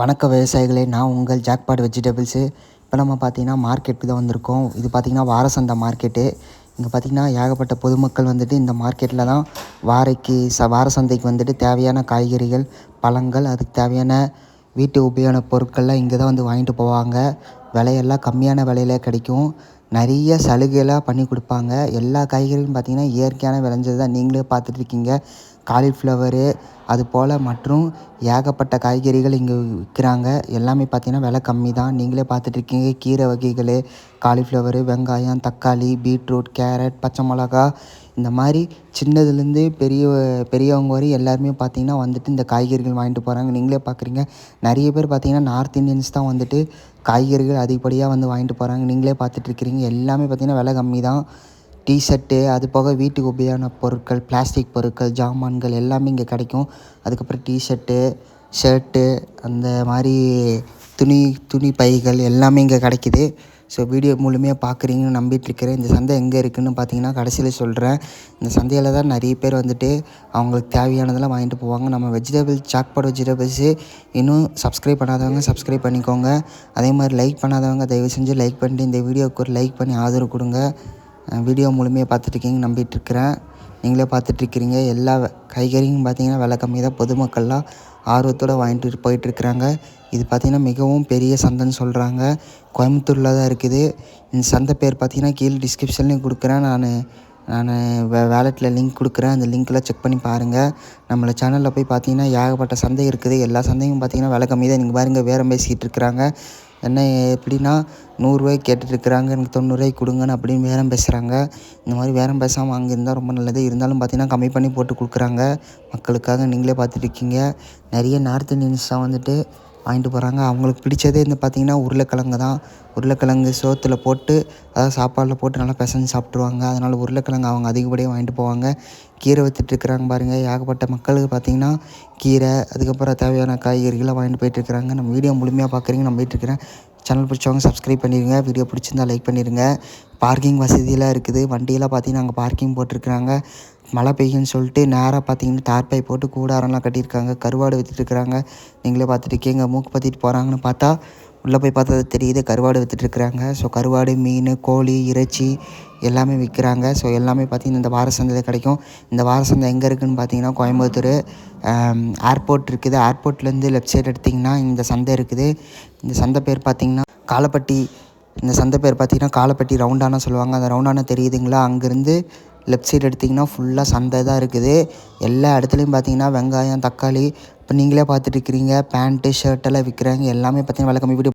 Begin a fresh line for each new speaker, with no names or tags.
வணக்க விவசாயிகளே நான் உங்கள் ஜாக்பாட் வெஜிடபிள்ஸு. இப்போ நம்ம பார்த்தீங்கன்னா மார்க்கெட்டுக்கு தான் வந்திருக்கோம். இது பார்த்திங்கன்னா வாரசந்தை மார்க்கெட்டு. இங்கே பார்த்திங்கன்னா ஏகப்பட்ட பொதுமக்கள் வந்துட்டு இந்த மார்க்கெட்டில் தான் வாரைக்கு ச வார சந்தைக்கு வந்துட்டு தேவையான காய்கறிகள் பழங்கள் அதுக்கு தேவையான வீட்டு உபயோக பொருட்கள்லாம் இங்கே தான் வந்து வாங்கிட்டு போவாங்க. விலையெல்லாம் கம்மியான விலையில கிடைக்கும். நிறைய சலுகைலாம் பண்ணி கொடுப்பாங்க. எல்லா காய்கறியும் பார்த்திங்கன்னா இயற்கையான விளைஞ்சது தான். நீங்களே பார்த்துட்ருக்கீங்க காலிஃப்ளவரு அது போல் மற்றும் ஏகப்பட்ட காய்கறிகள் இங்கே விற்கிறாங்க. எல்லாமே பார்த்திங்கன்னா விலை கம்மி தான். நீங்களே பார்த்துட்ருக்கீங்க கீரை வகைகள் காலிஃப்ளவரு வெங்காயம் தக்காளி பீட்ரூட் கேரட் பச்சை மிளகா. இந்த மாதிரி சின்னதுலேருந்து பெரிய பெரியவங்க வரையும் எல்லாருமே பார்த்திங்கன்னா வந்துட்டு இந்த காய்கறிகள் வாங்கிட்டு போகிறாங்க நீங்களே பார்க்குறீங்க. நிறைய பேர் பார்த்திங்கன்னா நார்த் இந்தியன்ஸ் தான் வந்துட்டு காய்கறிகள் அதிகப்படியாக வந்து வாங்கிட்டு போகிறாங்க நீங்களே பார்த்துட்ருக்கிறீங்க எல்லாமே பார்த்திங்கன்னா விலை கம்மி தான். டிஷர்ட்டு அது போக வீட்டுக்கு உபயோகமான பொருட்கள் பிளாஸ்டிக் பொருட்கள் ஜாமான்கள் எல்லாமே இங்கே கிடைக்கும். அதுக்கப்புறம் டிஷர்ட்டு ஷர்ட்டு அந்த மாதிரி துணி துணி பைகள் எல்லாமே இங்கே கிடைக்கிது. ஸோ வீடியோ முழுமையாக பார்க்குறீங்கன்னு நம்பிட்டுருக்கிறேன் இந்த சந்தை எங்கே இருக்குதுன்னு பார்த்தீங்கன்னா கடைசியில் சொல்கிறேன் இந்த சந்தையில் தான் நிறைய பேர் வந்துட்டு அவங்களுக்கு தேவையானதெல்லாம் வாங்கிட்டு போவாங்க. நம்ம வெஜிடபிள் சாக்பாட் வெஜிடபிள்ஸு இன்னும் சப்ஸ்கிரைப் பண்ணாதவங்க சப்ஸ்கிரைப் பண்ணிக்கோங்க. அதே மாதிரி லைக் பண்ணாதவங்க தயவு செஞ்சு லைக் பண்ணிட்டு இந்த வீடியோவுக்கு ஒரு லைக் பண்ணி ஆதரவு கொடுங்க. வீடியோ முழுமையாக பார்த்துட்ருக்கீங்க நம்பிட்டுருக்கிறேன் நீங்களே பார்த்துட்ருக்கிறீங்க. எல்லா காய்கறியும் பார்த்திங்கன்னா விலை கம்மி தான். பொதுமக்கள்லாம் ஆர்வத்தோடு வாங்கிட்டு போயிட்டுருக்குறாங்க இது பார்த்திங்கன்னா மிகவும் பெரிய சந்தைன்னு சொல்கிறாங்க கோயம்புத்தூரில் தான் இருக்குது. இந்த சந்தை பேர் பார்த்திங்கன்னா கீழே டிஸ்கிரிப்ஷன்லேயும் கொடுக்குறேன். நான் நான் வே வேலெட்டில் லிங்க் கொடுக்குறேன். அந்த லிங்க்கெலாம் செக் பண்ணி பாருங்கள் நம்மளை சேனலில் போய் பார்த்தீங்கன்னா ஏகப்பட்ட சந்தை இருக்குது. எல்லா சந்தையும் பார்த்திங்கன்னா விலை கம்மி தான். நீங்கள் பாருங்கள் வேறு பேசிக்கிட்டு இருக்கிறாங்க. என்ன எப்படின்னா நூறுரூவாய்க்கு கேட்டுட்ருக்குறாங்க எனக்கு தொண்ணூறுரூவாய்க்கு கொடுங்கன்னு அப்படின்னு பேரம் பேசுகிறாங்க இந்த மாதிரி பேரம் பேசாமல் அங்கே இருந்தால் ரொம்ப நல்லது. இருந்தாலும் பார்த்தீங்கன்னா கம்மி பண்ணி போட்டு கொடுக்குறாங்க. மக்களுக்காக நீங்களே பார்த்துட்ருக்கீங்க நிறைய நார்த் இந்தியன்ஸ்லாம் வந்துட்டு வாங்கிட்டு போகிறாங்க அவங்களுக்கு பிடிச்சதே வந்து பார்த்திங்கன்னா உருளைக்கிழங்கு தான். உருளைக்கிழங்கு சோத்தில் போட்டு அதாவது சாப்பாடில் போட்டு நல்லா பிசைஞ்சு சாப்பிட்ருவாங்க அதனால் உருளைக்கிழங்கு அவங்க அதிகப்படியாக வாங்கிட்டு போவாங்க. கீரை விற்றுட்ருக்குறாங்க பாருங்கள் ஏகப்பட்ட மக்களுக்கு பார்த்திங்கன்னா கீரை அதுக்கப்புறம் தேவையான காய்கறிகளை வாங்கிட்டு போயிட்டுருக்குறாங்க நம்ம வீடியோ முழுமையாக பார்க்குறீங்க நம்ம போயிட்டுருக்கிறேன் சேனல் பிடிச்சவங்க சப்ஸ்கிரைப் பண்ணிடுங்க வீடியோ பிடிச்சிருந்தால் லைக் பண்ணிடுங்க பார்க்கிங் வசதியெல்லாம் இருக்குது. வண்டியெல்லாம் பார்த்திங்கன்னா அங்கே பார்க்கிங் போட்டிருக்குறாங்க. மழை பெய்யும்னு சொல்லிட்டு நேராக பார்த்தீங்கன்னா டார்பை போட்டு கூடாரம்லாம் கட்டியிருக்காங்க. கருவாடு விற்றுட்ருக்குறாங்க நீங்களே பார்த்துட்டு மூக்கு பற்றிட்டு போகிறாங்கன்னு பார்த்தா உள்ளே போய் பார்த்தா தெரியுது கருவாடு விற்றுட்ருக்குறாங்க ஸோ கருவாடு மீன் கோழி இறைச்சி எல்லாமே விற்கிறாங்க. ஸோ எல்லாமே பார்த்திங்கன்னா இந்த வார சந்தையில் கிடைக்கும். இந்த வார சந்தை எங்கே இருக்குதுன்னு பார்த்தீங்கன்னா கோயம்புத்தூர். ஏர்போர்ட் இருக்குது. ஏர்போர்ட்லேருந்து லெஃப்ட் சைடு எடுத்திங்கன்னா இந்த சந்தை இருக்குது. இந்த சந்தை பேர் பார்த்திங்கன்னா காலப்பட்டி. இந்த சந்தை பேர் பார்த்திங்கன்னா காலப்பட்டி ரவுண்டானா சொல்லுவாங்க. அந்த ரவுண்டானா தெரியுதுங்களா? அங்கேருந்து லெஃப்ட் சைடு எடுத்திங்கன்னா ஃபுல்லாக சந்தை தான் இருக்குது. எல்லா இடத்துலையும் பார்த்தீங்கன்னா வெங்காயம் தக்காளி. இப்போ நீங்களே பார்த்துட்டு இருக்கிறீங்க. பேண்ட்டு ஷர்ட்டெல்லாம் விற்கிறாங்க. எல்லாமே பார்த்தீங்கன்னா விலை கம்மி.